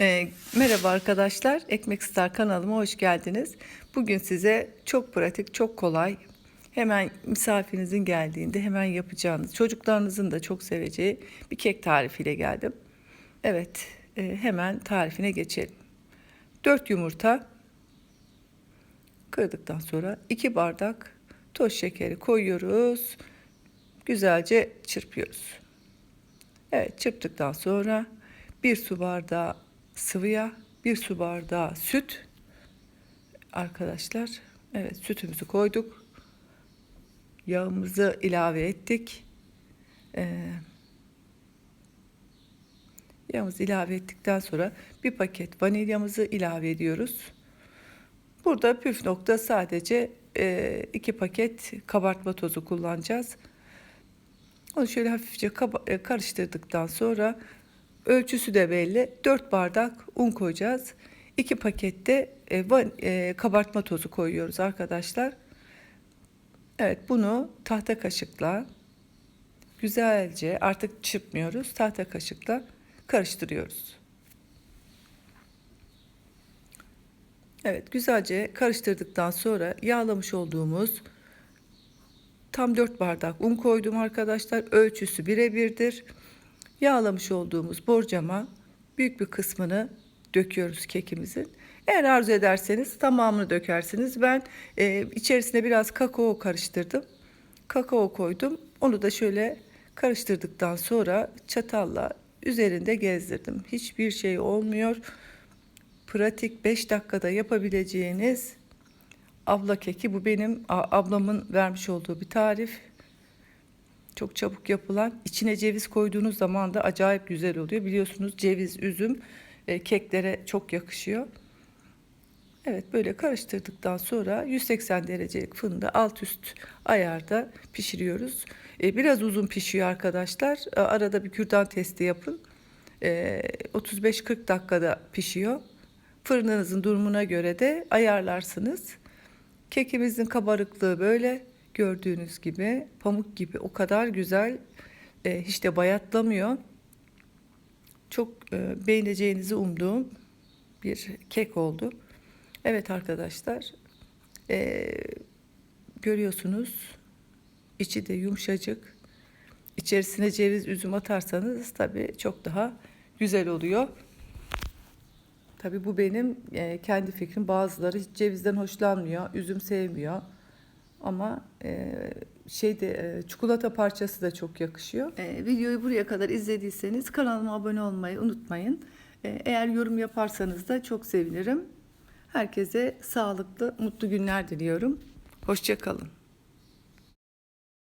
Ee, merhaba arkadaşlar, Ekmek Star kanalıma hoş geldiniz. Bugün size çok pratik, çok kolay, hemen misafirinizin geldiğinde hemen yapacağınız, çocuklarınızın da çok seveceği bir kek tarifiyle geldim. Evet, e, hemen tarifine geçelim. 4 yumurta kırdıktan sonra 2 bardak toz şekeri koyuyoruz. Güzelce çırpıyoruz. Evet, çırptıktan sonra bir su bardağı sıvı yağ, bir su bardağı süt. Arkadaşlar, evet sütümüzü koyduk. Yağımızı ilave ettik. Ee, yağımızı ilave ettikten sonra bir paket vanilyamızı ilave ediyoruz. Burada püf nokta sadece e, iki paket kabartma tozu kullanacağız. Onu şöyle hafifçe e, karıştırdıktan sonra ölçüsü de belli. 4 bardak un koyacağız. 2 pakette e, e, kabartma tozu koyuyoruz arkadaşlar. Evet bunu tahta kaşıkla güzelce artık çırpmıyoruz. Tahta kaşıkla karıştırıyoruz. Evet güzelce karıştırdıktan sonra yağlamış olduğumuz Tam 4 bardak un koydum arkadaşlar. Ölçüsü birebirdir. Yağlamış olduğumuz borcama büyük bir kısmını döküyoruz kekimizin. Eğer arzu ederseniz tamamını dökersiniz. Ben e, içerisine biraz kakao karıştırdım. Kakao koydum. Onu da şöyle karıştırdıktan sonra çatalla üzerinde gezdirdim. Hiçbir şey olmuyor. Pratik 5 dakikada yapabileceğiniz abla keki. Bu benim ablamın vermiş olduğu bir tarif. Çok çabuk yapılan. İçine ceviz koyduğunuz zaman da acayip güzel oluyor. Biliyorsunuz ceviz, üzüm e, keklere çok yakışıyor. Evet böyle karıştırdıktan sonra 180 derecelik fırında alt üst ayarda pişiriyoruz. E, biraz uzun pişiyor arkadaşlar. E, Arada bir kürdan testi yapın. E, 35-40 dakikada pişiyor. Fırınınızın durumuna göre de ayarlarsınız. Kekimizin kabarıklığı böyle gördüğünüz gibi pamuk gibi o kadar güzel e, hiç de bayatlamıyor. Çok e, beğeneceğinizi umduğum bir kek oldu. Evet arkadaşlar e, görüyorsunuz içi de yumuşacık. İçerisine ceviz üzüm atarsanız tabii çok daha güzel oluyor. Tabii bu benim e, kendi fikrim. Bazıları hiç cevizden hoşlanmıyor, üzüm sevmiyor. Ama e, şeyde e, çikolata parçası da çok yakışıyor. E, videoyu buraya kadar izlediyseniz kanalıma abone olmayı unutmayın. E, eğer yorum yaparsanız da çok sevinirim. Herkese sağlıklı, mutlu günler diliyorum. Hoşçakalın.